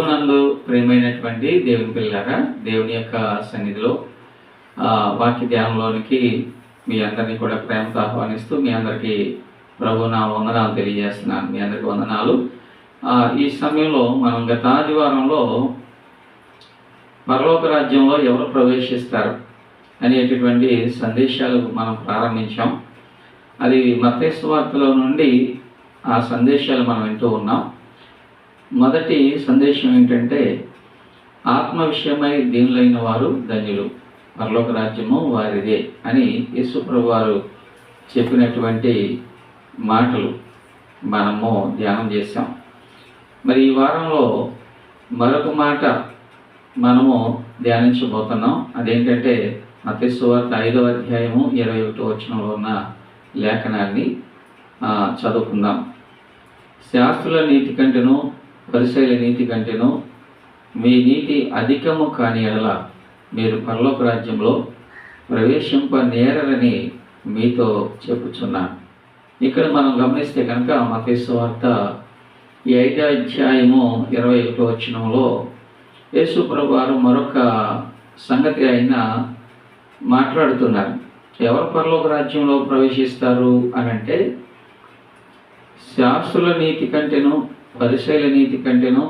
ప్రభునందు ప్రేమైనటువంటి దేవుని పిల్లారా దేవుని యొక్క సన్నిధిలో వాక్య ధ్యానంలోనికి మీ అందరినీ కూడా ప్రేమతో ఆహ్వానిస్తూ మీ అందరికీ ప్రభు నా వందనాలు తెలియజేస్తున్నాను. మీ అందరికీ వందనాలు. ఈ సమయంలో మనం గత ఆదివారంలో పరలోక రాజ్యంలో ఎవరు ప్రవేశిస్తారు అనేటటువంటి సందేశాలు మనం ప్రారంభించాం. అది మతేశ్వార్తలో నుండి ఆ సందేశాలు మనం వింటూ ఉన్నాం. మొదటి సందేశం ఏంటంటే ఆత్మ విషయమై దీనులైన వారు ధన్యులు. పరలోక రాజ్యము వారిదే అని యేసుప్రభు వారు చెప్పినటువంటి మాటలు మనము ధ్యానం చేశాం. మరి ఈ వారంలో మరొక మాట మనము ధ్యానించబోతున్నాం. అదేంటంటే మతేశ్వార్త ఐదవ అధ్యాయము ఇరవై ఒకటో వచనంలో ఉన్న లేఖనాన్ని చదువుకుందాం. శాస్త్రుల నీతి కంటేను పరిశైల నీతి కంటేను మీ నీతి అధికము కాని ఎడల మీరు పరలోక రాజ్యంలో ప్రవేశింప నేరని మీతో చెప్పుచున్నాను ఇక్కడ మనం గమనిస్తే కనుక మతేశ్వ వార్త ఈ ఐదో అధ్యాయము ఇరవై ఒకటో వచ్చినంలో యేసుప్రభు వారు మరొక సంగతి ఆయన మాట్లాడుతున్నారు. ఎవరు పరలోక రాజ్యంలో ప్రవేశిస్తారు అని అంటే శాస్త్రుల నీతి కంటేను పరిశైల నీతి కంటేనో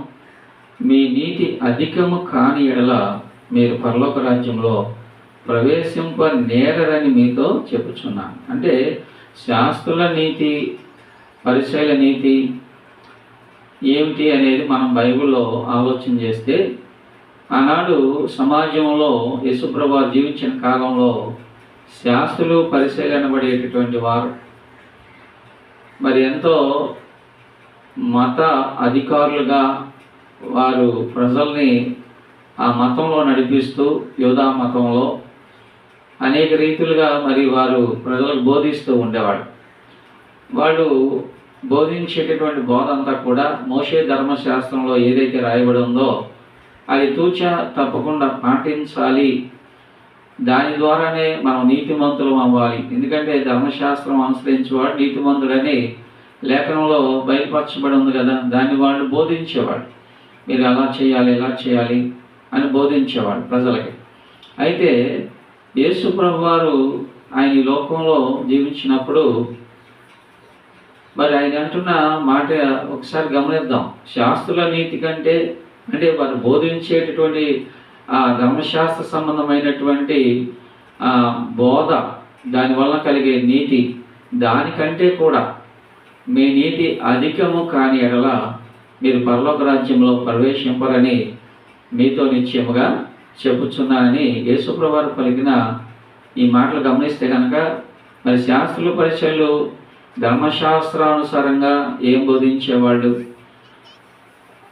మీ నీతి అధికము కాని ఎడల మీరు పరలోక రాజ్యంలో ప్రవేశింప నేరరని మీతో చెప్పుచున్నాను. అంటే శాస్త్రుల నీతి పరిశైల నీతి ఏమిటి అనేది మనం బైబిల్లో ఆలోచన చేస్తే ఆనాడు సమాజంలో యశుప్రభ జీవించిన కాలంలో శాస్త్రులు పరిశీలనబడేటటువంటి వారు మరి ఎంతో మత అధికారులుగా వారు ప్రజల్ని ఆ మతంలో నడిపిస్తూ యోధా మతంలో అనేక రీతులుగా మరి వారు ప్రజలకు బోధిస్తూ ఉండేవాడు వాళ్ళు బోధించేటటువంటి బోధ అంతా కూడా మోషే ధర్మశాస్త్రంలో ఏదైతే రాయబడి ఉందో అది తూచ తప్పకుండా పాటించాలి. దాని ద్వారానే మనం నీతిమంతులం అవ్వాలి. ఎందుకంటే ధర్మశాస్త్రం అనుసరించేవాడు నీతిమంతుడని లేఖనంలో బయలుపరచబడి ఉంది కదా దాన్ని వాళ్ళు బోధించేవాడు మీరు అలా చేయాలి ఇలా చేయాలి అని బోధించేవాడు ప్రజలకి. అయితే యేసు ప్రభు వారు ఆయన ఈ లోకంలో జీవించినప్పుడు మరి ఆయన అంటున్న మాట ఒకసారి గమనిద్దాం. శాస్త్రుల నీతి కంటే అంటే వారు బోధించేటటువంటి ఆ ధర్మశాస్త్ర సంబంధమైనటువంటి ఆ బోధ దానివల్ల కలిగే నీతి దానికంటే కూడా మీ నీతి అధికము కాని ఎడల మీరు పరలోక రాజ్యంలో ప్రవేశింపరని మీతో నిశ్చయముగా చెప్పుచున్నానని యేసుప్రవారు పలికిన ఈ మాటలు గమనిస్తే కనుక మరి శాస్త్రుల పరిచయలు ధర్మశాస్త్రానుసారంగా ఏం బోధించేవాళ్ళు?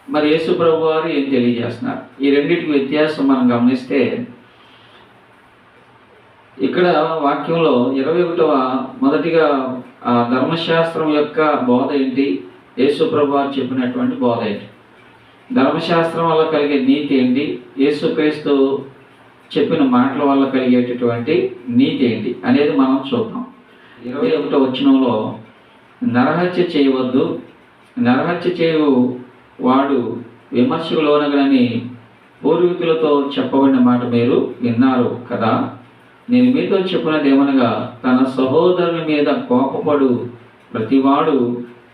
మరి యేసుప్రభు వారు ఏం తెలియజేస్తున్నారు? ఈ రెండింటికి వ్యత్యాసం మనం గమనిస్తే ఇక్కడ వాక్యంలో ఇరవై ఒకటవ మొదటిగా ఆ ధర్మశాస్త్రం యొక్క బోధ ఏంటి? యేసుప్రభు వారు చెప్పినటువంటి బోధ ఏంటి? ధర్మశాస్త్రం వల్ల కలిగే నీతి ఏంటి? యేసుక్రీస్తు చెప్పిన మాటల వల్ల కలిగేటటువంటి నీతి ఏంటి అనేది మనం చూద్దాం. ఇరవై ఒకటో వచనంలో నరహత్య చేయవద్దు నరహత్య చేయు వాడు విమర్శకు లోనగలని పూర్వీకులతో చెప్పబడిన మాట మీరు విన్నారు కదా? నేను మీతో చెప్పినది ఏమనగా తన సహోదరుని మీద కోపపడు ప్రతివాడు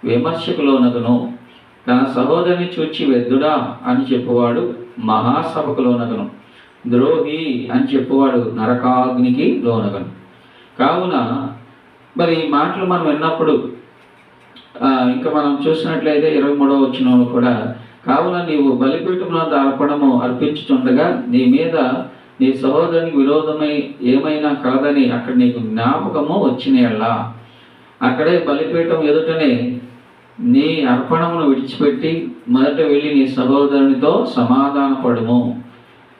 విమర్శకులోనగను. తన సహోదరుని చూచి వెద్దుడా అని చెప్పువాడు మహాసభకు లోనగను ద్రోహి అని చెప్పువాడు నరకాగ్నికి లోనగను. కావున మరి ఈ మాటలు మనం విన్నప్పుడు ఇంకా మనం చూసినట్లయితే ఇరవై మూడవ వచ్చిన కూడా కావున నీవు బలిపీఠంలో అర్పణము అర్పించుచుండగా నీ మీద నీ సహోదరునికి విరోధమై ఏమైనా కలదని అక్కడ నీకు జ్ఞాపకము వచ్చిన అక్కడే బలిపీఠం ఎదుటనే నీ అర్పణమును విడిచిపెట్టి మొదట వెళ్ళి నీ సహోదరునితో సమాధానపడుము.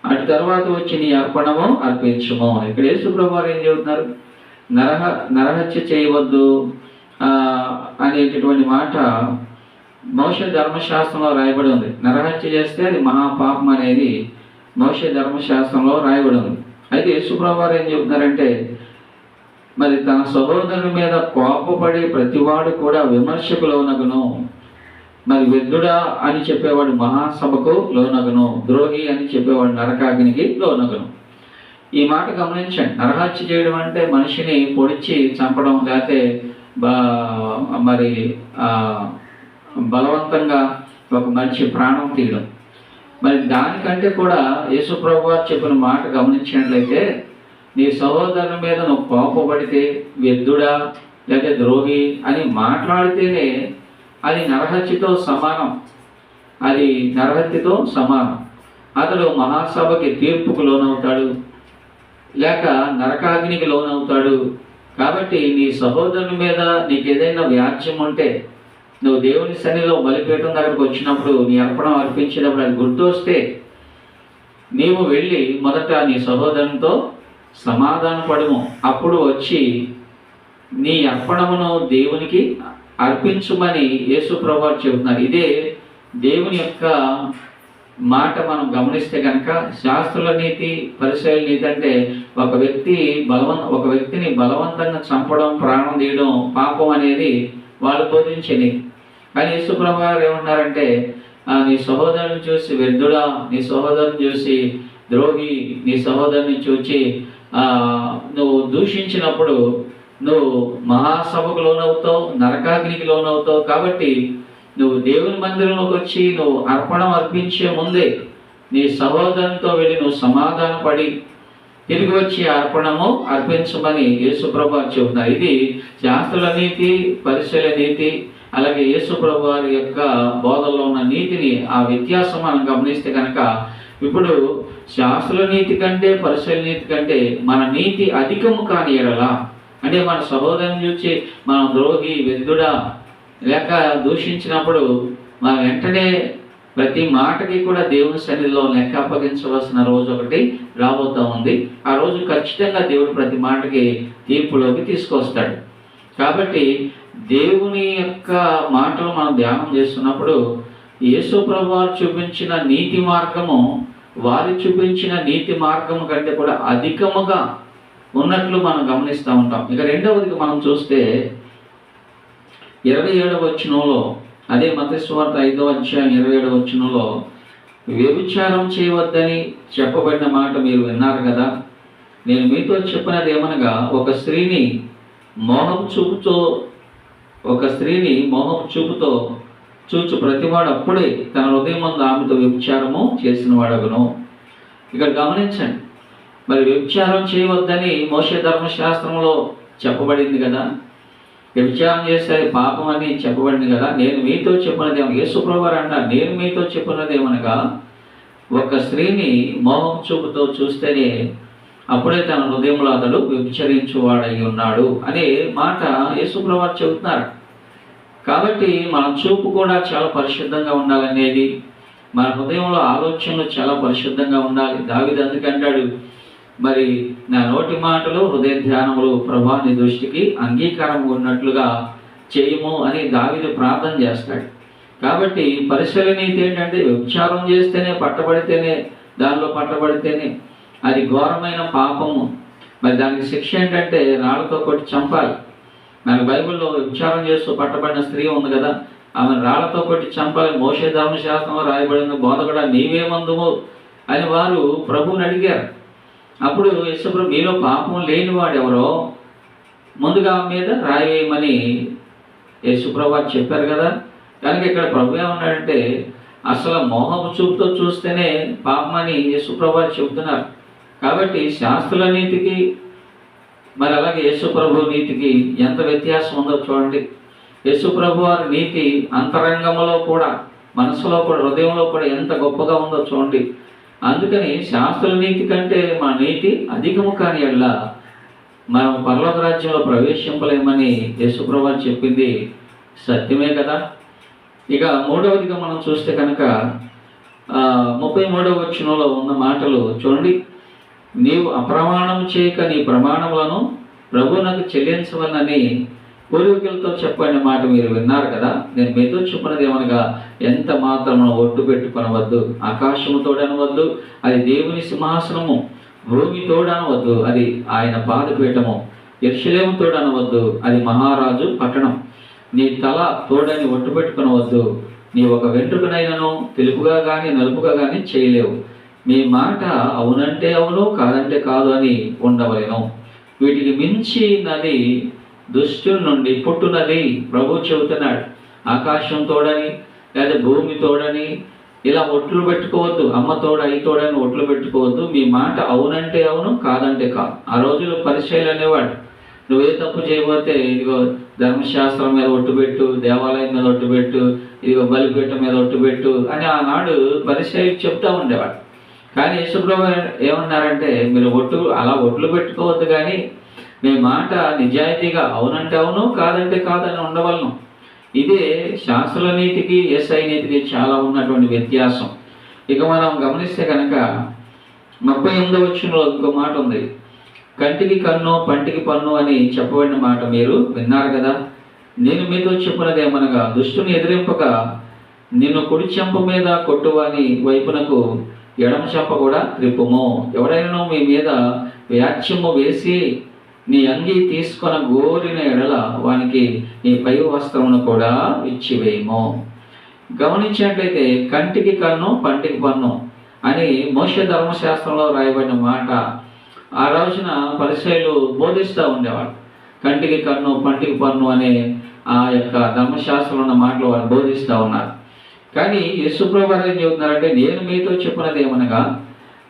అటు తర్వాత వచ్చి నీ అర్పణము అర్పించుము. ఇక్కడ యేసుప్రభు ఏం చెబుతున్నారు? నరహ నరహత్య చేయవద్దు అనేటటువంటి మాట భవిష్యత్ ధర్మశాస్త్రంలో రాయబడి ఉంది. నరహత్య చేస్తే అది మహాపాపం అనేది మోష ధర్మశాస్త్రంలో రాయబడి ఉంది అయితే యేసుప్రభు ఏం చెప్తున్నారంటే మరి తన సహోదరుని మీద కోపపడే ప్రతివాడు కూడా విమర్శకులోనగును మరి వెద్దుడా అని చెప్పేవాడు మహాసభకు లోనగను. ద్రోహి అని చెప్పేవాడు నరకాగ్నికి లోనగను. ఈ మాట గమనించండి. నరహత్య చేయడం అంటే మనిషిని పొడిచి చంపడం లేకపోతే బా- మరి బలవంతంగా ఒక మనిషి ప్రాణం తీయడం. మరి దానికంటే కూడా యేసుప్రభు వారు చెప్పిన మాట గమనించినట్లయితే నీ సహోదరుని మీద నువ్వు కోపపడితే వ్యర్థుడా లేకపోతే ద్రోహి అని మాట్లాడితేనే అది నరహత్యతో సమానం. అది నరహత్యతో సమానం. అతడు మహాసభకి తీర్పుకు లోనవుతాడు లేక నరకాగ్నికి లోనవుతాడు. కాబట్టి నీ సహోదరుని మీద నీకు ఏదైనా వ్యాజ్యం ఉంటే నువ్వు దేవుని సన్నిలో బలిపీఠం దగ్గరకు వచ్చినప్పుడు నీ అర్పణ అర్పించినప్పుడు అది గుర్తు వస్తే నీవు వెళ్ళి మొదట నీ సహోదరునితో సమాధాన పడము అప్పుడు వచ్చి నీ అర్పణమును దేవునికి అర్పించుమని యేసు ప్రభువారు చెబుతున్నారు. ఇదే దేవుని యొక్క మాట మనం గమనిస్తే కనుక శాస్త్రుల నీతి పరిశైల నీతి అంటే ఒక వ్యక్తి బలవంత ఒక వ్యక్తిని బలవంతంగా చంపడం ప్రాణం తీయడం పాపం అనేది వాళ్ళు బోధించని కానీ యేసుప్రభు గారు ఏమన్నారంటే ఆ, నీ సహోదరుని చూసి వ్యర్థుడా నీ సహోదరుని చూసి ద్రోహి నీ సహోదరుని చూచి నువ్వు దూషించినప్పుడు నువ్వు మహాసభకు లోనవుతావు నరకాగ్నికి లోనవుతావు కాబట్టి నువ్వు దేవుని మందిరంలోకి వచ్చి నువ్వు అర్పణం అర్పించే ముందే నీ సహోదరునితో వెళ్ళి నువ్వు సమాధానపడి తిరిగి వచ్చి అర్పణము అర్పించమని యేసుప్రభు వారు చెబుతున్నారు. ఇది శాస్త్రుల నీతి పరిశీల నీతి అలాగే యేసుప్రభు వారి యొక్క బోధల్లో ఉన్న నీతిని ఆ వ్యత్యాసం మనం గమనిస్తే కనుక ఇప్పుడు శాస్త్రుల నీతి కంటే పరిశీల నీతి కంటే మన నీతి అధికము కాని ఎడలా అంటే మన సహోదరుని చూసి మనం ద్రోహి వెద్దుడా లేక దూషించినప్పుడు మనం వెంటనే ప్రతి మాటకి కూడా దేవుని సన్నిధిలో లెక్క అప్పగించవలసిన రోజు ఒకటి రాబోతా ఉంది. ఆ రోజు ఖచ్చితంగా దేవుడు ప్రతి మాటకి తీర్పులోకి తీసుకొస్తాడు. కాబట్టి దేవుని యొక్క మాటలు మనం ధ్యానం చేస్తున్నప్పుడు యేసు ప్రభువారు చూపించిన నీతి మార్గము వారు చూపించిన నీతి మార్గము కంటే కూడా అధికముగా ఉన్నట్లు మనం గమనిస్తూ ఉంటాం. ఇక రెండవదిగా మనం చూస్తే ఇరవై ఏడవ వచనంలో అదే మతస్వార్త ఐదవ అధ్యాయం ఇరవై ఏడవ వచ్చినంలో వ్యభిచారం చేయవద్దని చెప్పబడిన మాట మీరు విన్నారు కదా? నేను మీతో చెప్పినది ఏమనగా ఒక స్త్రీని మోహం చూపుతో ఒక స్త్రీని మోహం చూపుతో చూచు ప్రతివాడు అప్పుడే తన హృదయం ముందు ఆమెతో వ్యభిచారము చేసిన వాడగును ఇక్కడ గమనించండి. మరి వ్యభిచారం చేయవద్దని మోసే ధర్మశాస్త్రంలో చెప్పబడింది కదా? వ్యభిచారం చేస్తే పాపం అని చెప్పబడింది కదా. నేను మీతో చెప్పినది ఏమో యేసుప్రభువారు అంటారు నేను మీతో చెప్పినది ఏమనగా ఒక స్త్రీని మోహం చూపుతో చూస్తేనే అప్పుడే తన హృదయంలో అతడు వ్యభిచరించువాడై ఉన్నాడు అనే మాట యేసుప్రభువారు చెబుతున్నారు. కాబట్టి మన చూపు కూడా చాలా పరిశుద్ధంగా ఉండాలనేది మన హృదయంలో ఆలోచనలు చాలా పరిశుద్ధంగా ఉండాలి. దావిది అందుకంటాడు మరి నా నోటి మాటలు హృదయ ధ్యానములు ప్రభా నీ దృష్టికి అంగీకారం ఉన్నట్లుగా చేయము అని దావిదు ప్రార్థన చేస్తాడు. కాబట్టి పరిశీలన నీతి ఏంటంటే వ్యభిచారం చేస్తేనే పట్టబడితేనే దానిలో పట్టబడితేనే అది ఘోరమైన పాపము. మరి దానికి శిక్ష ఏంటంటే రాళ్ళతో కొట్టి చంపాలి. మనకి బైబిల్లో వ్యభిచారం చేస్తూ పట్టబడిన స్త్రీ ఉంది కదా ఆమె రాళ్ళతో కొట్టి చంపాలి. మోసే ధర్మశాస్త్రంలో రాయబడిన బోధ కూడా నీవేమందుము అని వారు ప్రభువుని అడిగారు. అప్పుడు యశుప్రభు మీలో పాపం లేనివాడు ఎవరో ముందుగా మీద రాయేయమని యేసుప్రభు చెప్పారు కదా. కనుక ఇక్కడ ప్రభు ఏమన్నాడంటే అసలు మోహపు చూపుతో చూస్తేనే పాపమని యేసుప్రభు వారు చెబుతున్నారు. కాబట్టి శాస్త్రుల నీతికి మరి అలాగే యేసుప్రభు నీతికి ఎంత వ్యత్యాసం ఉందో చూడండి. యేసుప్రభు వారి నీతి అంతరంగంలో కూడా మనసులో కూడా హృదయంలో కూడా ఎంత గొప్పగా ఉందో చూడండి. అందుకని శాస్త్ర నీతి కంటే మన నీతి అధికము కాని ఎడ్ల మనం పర్లోక రాజ్యంలో ప్రవేశింపలేమని యేసుప్రభు చెప్పింది సత్యమే కదా. ఇక మూడవదిగా మనం చూస్తే కనుక ముప్పై మూడవ వచనంలో ఉన్న మాటలు చూడండి. నీవు అప్రమాణం చేయక నీ ప్రమాణములను ప్రభునకు చెల్లించవలనని పూర్వీకులతో చెప్పని మాట మీరు విన్నారు కదా? నేను మీతో చెప్పినది ఏమనగా ఎంత మాత్రం ఒడ్డు పెట్టుకొనవద్దు ఆకాశము తోడనవద్దు అది దేవుని సింహాసనము భూమి తోడనవద్దు అది ఆయన పాదపీఠము ఎర్షలేము తోడనవద్దు అది మహారాజు పట్టణం. నీ తల తోడని ఒట్టు పెట్టుకొనవద్దు నీ ఒక వెంట్రుకనైనను తెలుపుగా కానీ నలుపుగా కానీ చేయలేవు. మీ మాట అవునంటే అవును కాదంటే కాదు అని ఉండవలేను. వీటికి మించి నది దుష్టుల నుండి పుట్టునది. ప్రభు చెబుతున్నాడు ఆకాశం తోడని లేదా భూమి తోడని ఇలా ఒట్లు పెట్టుకోవద్దు అమ్మ తోడ అయి తోడని ఒట్లు పెట్టుకోవద్దు. మీ మాట అవునంటే అవును కాదంటే కాదు. ఆ రోజుల్లో పరిచయాలు అనేవాడు నువ్వే తప్పు చేయబోతే ఇదిగో ధర్మశాస్త్రం మీద ఒట్టు పెట్టు దేవాలయం మీద ఒట్టు పెట్టు ఇదిగో బలిపీఠం మీద ఒట్టు పెట్టు అని ఆనాడు పరిచయ చెప్తా ఉండేవాడు. కానీ యేసుప్రభు ఏమన్నారంటే మీరు ఒట్టు అలా ఒట్లు పెట్టుకోవద్దు కానీ నీ మాట నిజాయితీగా అవునంటే అవును కాదంటే కాదని ఉండవలను. ఇదే శాస్త్ర నీతికి ఎస్ఐ నీతికి చాలా ఉన్నటువంటి వ్యత్యాసం. ఇక మనం గమనిస్తే కనుక ముప్పై ఎనిమిదో వచ్చినలో ఇంకో మాట ఉంది. కంటికి కన్ను పంటికి పన్ను అని చెప్పబడిన మాట మీరు విన్నారు కదా? నేను మీతో చెప్పినది ఏమనగా దుష్టుని ఎదిరింపక నిన్ను కుడి చెంప మీద కొట్టువాని వైపునకు ఎడమ చెంప కూడా త్రిప్పుము. ఎవడైనా మీ మీద వ్యాఖ్యము వేసి నీ అంగి తీసుకొని గోరిన ఎడల వానికి నీ పై వస్త్రమును కూడా ఇచ్చివేయము గమనించినట్లయితే కంటికి కన్ను పంటికి పన్ను అని మోష ధర్మశాస్త్రంలో రాయబడిన మాట. ఆ రోజున పరిశైలు బోధిస్తూ ఉండేవాడు కంటికి కన్ను పంటికి పన్ను అనే ఆ యొక్క ధర్మశాస్త్రంలో ఉన్న మాటలు వారు బోధిస్తూ ఉన్నారు. కానీ యశుప్రభు ఏం చెబుతున్నారంటే నేను మీతో చెప్పినది ఏమనగా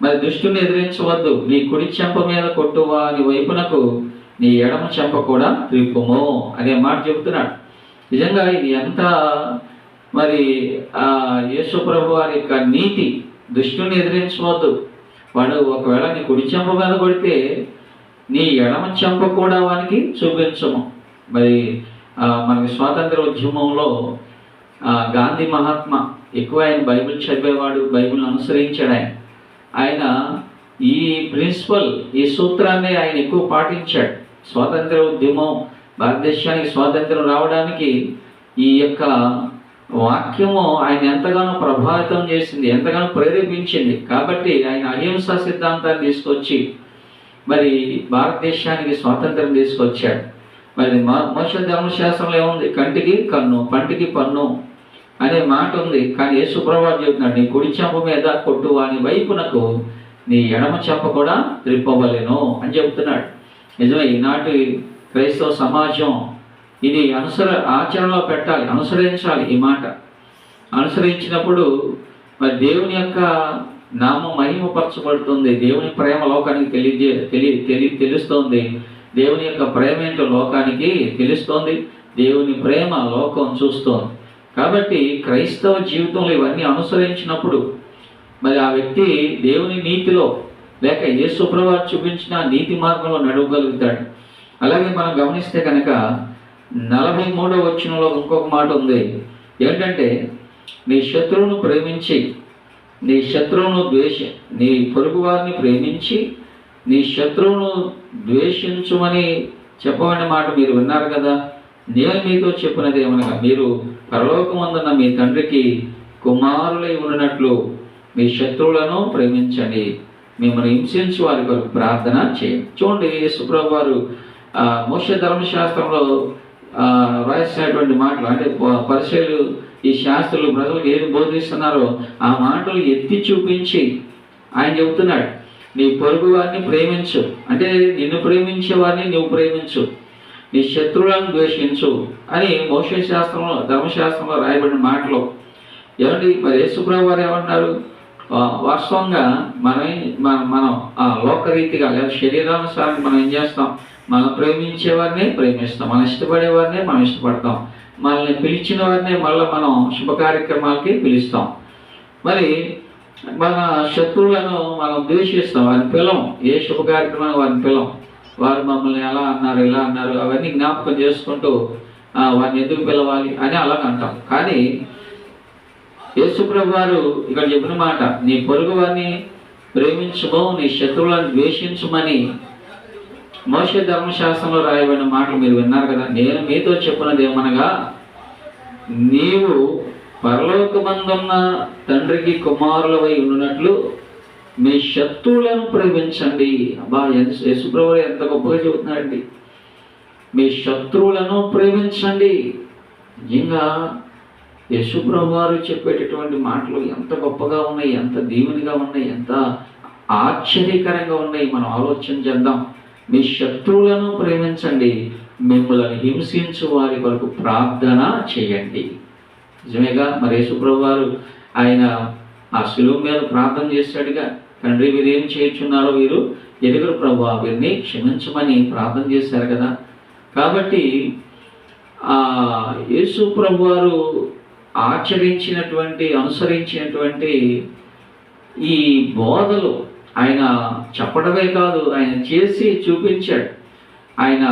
మరి దుష్టుని ఎదిరించవద్దు. నీ కుడి చెంప మీద కొట్టువా నీ వైపునకు నీ ఎడమ చెంప కూడా త్రిప్పుము. అనే మాట చెబుతున్నాడు. నిజంగా ఇది ఎంత మరి ఆ యేసుప్రభు వారి యొక్క నీతి. దుష్టుని ఎదిరించవద్దు. వాడు ఒకవేళ నీ కుడి చెంప మీద కొడితే నీ ఎడమ చెంప కూడా వానికి చూపించము. మరి మనకి స్వాతంత్ర ఉద్యమంలో ఆ, గాంధీ మహాత్మ ఎక్కువ ఆయన బైబిల్ చదివేవాడు బైబిల్ అనుసరించాడు ఆయన. ఆయన ఈ ప్రిన్సిపల్ ఈ సూత్రాన్ని ఆయన ఎక్కువ పాటించాడు. స్వాతంత్ర ఉద్యమం భారతదేశానికి స్వాతంత్రం రావడానికి ఈ యొక్క వాక్యము ఆయన ఎంతగానో ప్రభావితం చేసింది ఎంతగానో ప్రేరేపించింది. కాబట్టి ఆయన అహింసా సిద్ధాంతాన్ని తీసుకొచ్చి మరి భారతదేశానికి స్వాతంత్రం తీసుకొచ్చాడు. మరి మోక్ష ధర్మశాస్త్రంలో ఏముంది? కంటికి కన్ను పంటికి పన్ను అనే మాట ఉంది. కానీ ఏ ప్రభావం చెబుతున్నాడు నీ కుడి చెంప మీద కొట్టు వాని వైపునకు నీ ఎడమ చెంప కూడా త్రిప్పవలేను అని చెబుతున్నాడు. నిజమే ఈనాటి క్రైస్తవ సమాజం ఇది అనుసర ఆచరణలో పెట్టాలి అనుసరించాలి ఈ మాట. అనుసరించినప్పుడు మరి దేవుని యొక్క నామం మహిమపరచబడుతుంది. దేవుని ప్రేమ లోకానికి తెలియజే తెలి తెలి తెలుస్తోంది. దేవుని యొక్క ప్రేమ ఏంటో లోకానికి తెలుస్తోంది. దేవుని ప్రేమ లోకం చూస్తోంది. కాబట్టి క్రైస్తవ జీవితంలో ఇవన్నీ అనుసరించినప్పుడు మరి ఆ వ్యక్తి దేవుని నీతిలో లేక యేసుప్రభు చూపించిన నీతి మార్గంలో నడవగలుగుతాడు. అలాగే మనం గమనిస్తే కనుక నలభై మూడో వచ్చినలో ఇంకొక మాట ఉంది. ఏంటంటే నీ శత్రువును ప్రేమించి నీ శత్రువును ద్వేష నీ పొరుగు వారిని ప్రేమించి నీ శత్రువును ద్వేషించుమని చెప్పమనే మాట మీరు విన్నారు కదా? నేను మీతో చెప్పినది ఏమనగా మీరు పరలోకమందున్న మీ తండ్రికి కుమారులై ఉన్నట్లు మీ శత్రువులను ప్రేమించండి. మిమ్మల్ని హింసించి వారి కొరకు ప్రార్థన చేయండి. చూడండి యేసుప్రభు వారు మోక్ష ధర్మశాస్త్రంలో రాసినటువంటి మాటలు అంటే పరిశీలు ఈ శాస్త్రులు ప్రజలకు ఏమి బోధిస్తున్నారో ఆ మాటలు ఎత్తి చూపించి ఆయన చెబుతున్నాడు. నీ పొరుగు వారిని ప్రేమించు. అంటే నిన్ను ప్రేమించే వారిని నువ్వు ప్రేమించు. నీ శత్రువులను ద్వేషించు అని మోక్ష శాస్త్రంలో ధర్మశాస్త్రంలో రాయబడిన మాటలు. ఏమండి? మరి యేసుప్రభు వారు ఏమన్నారు? వాస్తవంగా మనం మన- మనం ఆ లోకరీతిగా లేదా శరీరానుసారం మనం ఏం చేస్తాం? మనం ప్రేమించే వారిని ప్రేమిస్తాం. మనం ఇష్టపడే వారిని మనం ఇష్టపడతాం. మనల్ని పిలిచిన వారిని మళ్ళీ మనం శుభ కార్యక్రమాలకి పిలుస్తాం. మరి మన శత్రువులను మనం ద్వేషిస్తాం. వారిని పిలం ఏ శుభ కార్యక్రమాన్ని వారిని పిలం వారు మమ్మల్ని ఎలా అన్నారు ఇలా అన్నారు అవన్నీ జ్ఞాపకం చేసుకుంటూ వారిని ఎందుకు పిలవాలి అని అలాగ అంటాం. కానీ యేసుప్రభు వారు ఇక్కడ చెప్పిన మాట నీ పొరుగు వారిని ప్రేమించుమో నీ శత్రువులను ద్వేషించుమని మోష ధర్మశాస్త్రంలో రాయబడిన మాటలు మీరు విన్నారు కదా. నేను మీతో చెప్పినది ఏమనగా నీవు పరలోకమందున్న తండ్రికి కుమారులవై ఉన్నట్లు మీ శత్రువులను ప్రేమించండి. అబ్బా యేసు- యేసుప్రభు ఎంత గొప్పగా చెబుతున్నాడండి మీ శత్రువులను ప్రేమించండి. నిజంగా యశుప్రభు గారు చెప్పేటటువంటి మాటలు ఎంత గొప్పగా ఉన్నాయి ఎంత దీవునిగా ఉన్నాయి ఎంత ఆశ్చర్యకరంగా ఉన్నాయి. మనం ఆలోచన చేద్దాం. మీ శత్రువులను ప్రేమించండి. మిమ్మల్ని హింసించు వారి వరకు ప్రార్థన చేయండి. నిజమేగా? మరి యశుప్రభు వారు ఆయన ఆ శిలువ మీద ప్రార్థన చేశాడుగా. తండ్రి వీరు ఏం చేయించున్నారో వీరు ఎదుగురు ప్రభు వీరిని క్షమించమని ప్రార్థన చేశారు కదా. కాబట్టి ఆ యేసు ప్రభు వారు ఆచరించినటువంటి అనుసరించినటువంటి ఈ బోధలు ఆయన చెప్పడమే కాదు ఆయన చేసి చూపించాడు. ఆయన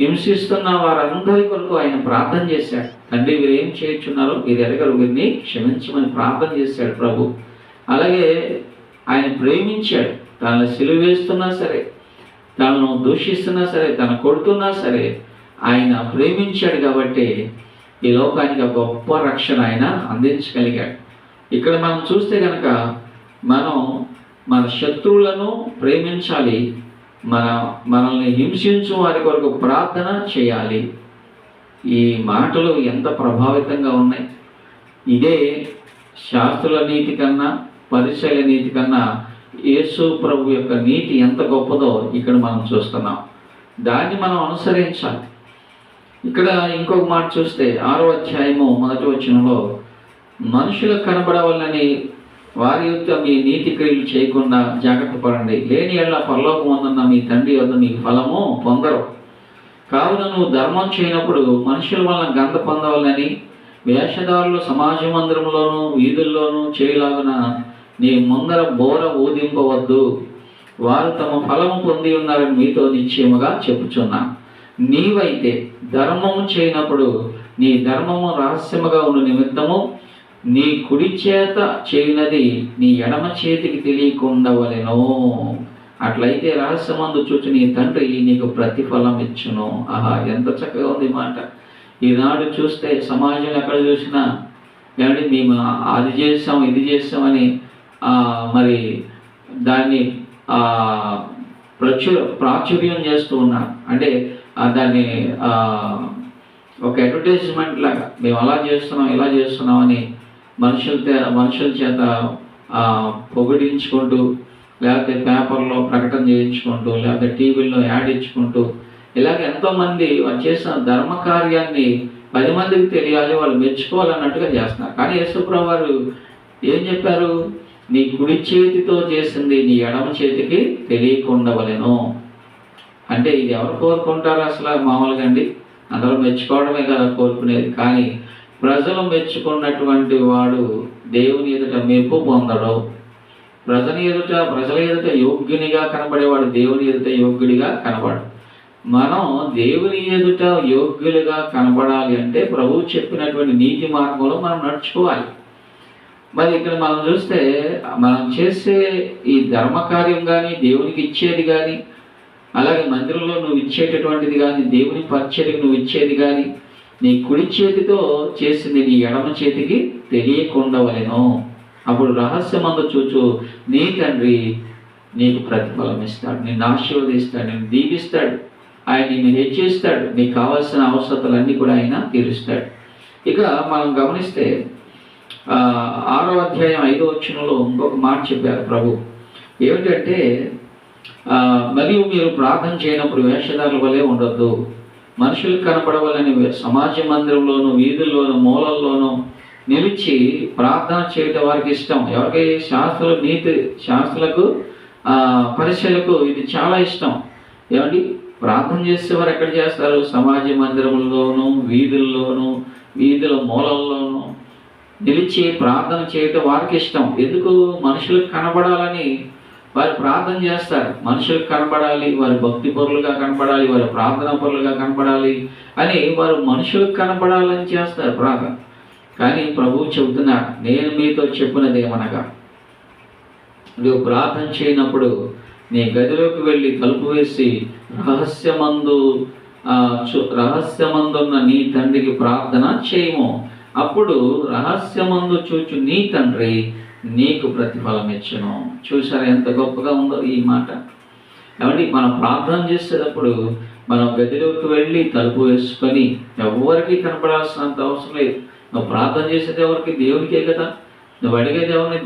హింసిస్తున్న వారందరి కొరకు ఆయన ప్రార్థన చేశాడు. తండ్రి వీరు ఏం చేయించున్నారో వీరు ఎరగరు వీరిని క్షమించమని ప్రార్థన చేశాడు ప్రభు. అలాగే ఆయన ప్రేమించాడు. తనను సిలువేస్తున్నా సరే తనను దూషిస్తున్నా సరే తన కొడుతున్నా సరే ఆయన ప్రేమించాడు కాబట్టి ఈ లోకానికి ఒక గొప్ప రక్షణ ఆయన అందించగలిగాడు. ఇక్కడ మనం చూస్తే కనుక మనం మన శత్రువులను ప్రేమించాలి మన మనల్ని హింసించు వారి కొరకు ప్రార్థన చేయాలి. ఈ మాటలు ఎంత ప్రభావితంగా ఉన్నాయి. ఇదే శాస్త్రుల నీతి కన్నా పరిశైల నీతి కన్నా యేసు ప్రభు యొక్క నీతి ఎంత గొప్పదో ఇక్కడ మనం చూస్తున్నాం. దాన్ని మనం అనుసరించాలి. ఇక్కడ ఇంకొక మాట చూస్తే ఆరో అధ్యాయము మొదటి వచనంలో మనుషులకు కనబడవాలని వారి యొక్క మీ నీతి క్రియలు చేయకుండా జాగ్రత్త పడండి. లేని ఎళ్ళ పరలోకం ఉందన్న మీ తండ్రి వద్ద మీ ఫలము పొందరు. కావున నువ్వు ధర్మం చేయనప్పుడు మనుషుల వలన గంధ పొందవాలని వేషధారులు సమాజ మందిరంలోనూ వీధుల్లోనూ చేయలాగున నీ ముందర బోర ఊదింపవద్దు. వారు తమ ఫలము పొంది ఉన్నారని మీతో నిశ్చయముగా చెప్పుచున్నా. నీవైతే ధర్మము చేయనప్పుడు నీ ధర్మము రహస్యముగా ఉన్న నిమిత్తము నీ కుడి చేత చేయనది నీ ఎడమ చేతికి తెలియకుండవలెను. అట్లయితే రహస్యమందు చూచి నీ తండ్రి నీకు ప్రతిఫలం ఇచ్చును. ఆహా ఎంత చక్కగా ఉంది మాట. ఈనాడు చూస్తే సమాజంలో ఎక్కడ చూసినా ఏమంటే మేము అది చేసాం ఇది చేసామని మరి దాన్ని ప్రచు ప్రచుర ప్రాచుర్యం చేస్తూ ఉన్నారు. అంటే దాన్ని ఒక అడ్వర్టైజ్మెంట్ లాగా మేము అలా చేస్తున్నాం ఇలా చేస్తున్నాం అని మనుషుల మనుషుల చేత పొగిడించుకుంటూ లేకపోతే పేపర్లో ప్రకటన చేయించుకుంటూ లేకపోతే టీవీల్లో యాడ్ ఇచ్చుకుంటూ ఇలాగ ఎంతోమంది వాళ్ళు చేసిన ధర్మ కార్యాన్ని పది మందికి తెలియాలి వాళ్ళు మెచ్చుకోవాలన్నట్టుగా చేస్తున్నారు. కానీ యేసుప్రభు వారు ఏం చెప్పారు? నీ కుడి చేతితో చేసింది నీ ఎడమ చేతికి తెలియకుండవలెను. అంటే ఇది ఎవరు కోరుకుంటారు అసలు మామూలుగా అండి? అందరూ మెచ్చుకోవడమే కదా కోరుకునేది. కానీ ప్రజలు మెచ్చుకున్నటువంటి వాడు దేవుని ఎదుట మెప్పు పొందడు. ప్రజల ఎదుట ప్రజల ఎదుట యోగ్యునిగా కనబడేవాడు దేవుని ఎదుట యోగ్యుడిగా కనబడు. మనం దేవుని ఎదుట యోగ్యులుగా కనబడాలి అంటే ప్రభువు చెప్పినటువంటి నీతి మార్గంలో మనం నడుచుకోవాలి. మరి ఇక్కడ మనం చూస్తే మనం చేసే ఈ ధర్మకార్యం కానీ దేవునికి ఇచ్చేది కానీ అలాగే మందిరంలో నువ్వు ఇచ్చేటటువంటిది కానీ దేవుని పరిచర్యకు నువ్వు ఇచ్చేది కానీ నీ కుడి చేతితో చేసింది నీ ఎడమ చేతికి తెలియకుండవలెను అప్పుడు రహస్యమందు చూచు నీ తండ్రి నీకు ప్రతిఫలం ఇస్తాడు నిన్ను ఆశీర్వదిస్తాడు నిన్ను దీవిస్తాడు ఆయన నిన్ను హెచ్చిస్తాడు నీకు కావాల్సిన అవసరతలన్నీ కూడా ఆయన తీరుస్తాడు. ఇక మనం గమనిస్తే ఆరో అధ్యాయం ఐదో వచ్చినలో ఇంకొక మాట చెప్పారు ప్రభు. ఏమిటంటే మరియు మీరు ప్రార్థన చేయనప్పుడు వేషధారుల వలె ఉండొద్దు. మనుషులు కనపడవాలని సమాజ మందిరంలోను వీధుల్లోను మూలల్లోనూ నిలిచి ప్రార్థన చేయడం వారికి ఇష్టం. ఎవరికి? శాస్త్ర నీతి శాస్త్రులకు పరిశీలకు ఇది చాలా ఇష్టం. ఏమండి? ప్రార్థన చేసేవారు ఎక్కడ చేస్తారు? సమాజ మందిరంలోను వీధుల్లోను వీధుల మూలల్లోనూ. నిలిచి ప్రార్థన చేయటం వారికి ఇష్టం. ఎందుకు? మనుషులకు కనబడాలని వారు ప్రార్థన చేస్తారు. మనుషులకు కనబడాలి వారి భక్తి పరులుగా కనబడాలి వారి ప్రార్థన పరులుగా కనబడాలి అని వారు మనుషులకు కనబడాలని చేస్తారు ప్రార్థన. కానీ ప్రభువు చెబుతున్నాడు నేను మీతో చెప్పినది ఏమనగా నువ్వు ప్రార్థన చేయనప్పుడు నీ గదిలోకి వెళ్ళి తలుపు వేసి రహస్యమందు రహస్యమందున్న నీ తండ్రికి ప్రార్థన చేయము. అప్పుడు రహస్యమందు చూచు నీ తండ్రి నీకు ప్రతిఫలం ఇచ్చను. చూసారా ఎంత గొప్పగా ఉందో ఈ మాట. కాబట్టి మనం ప్రార్థన చేసేటప్పుడు మనం గదిలోకి వెళ్ళి తలుపు వేసుకొని ఎవరికి కనపడాల్సినంత అవసరం లేదు. నువ్వు ప్రార్థన చేసేది ఎవరికి? దేవునికే కదా. నువ్వు అడిగేది ఎవరిని?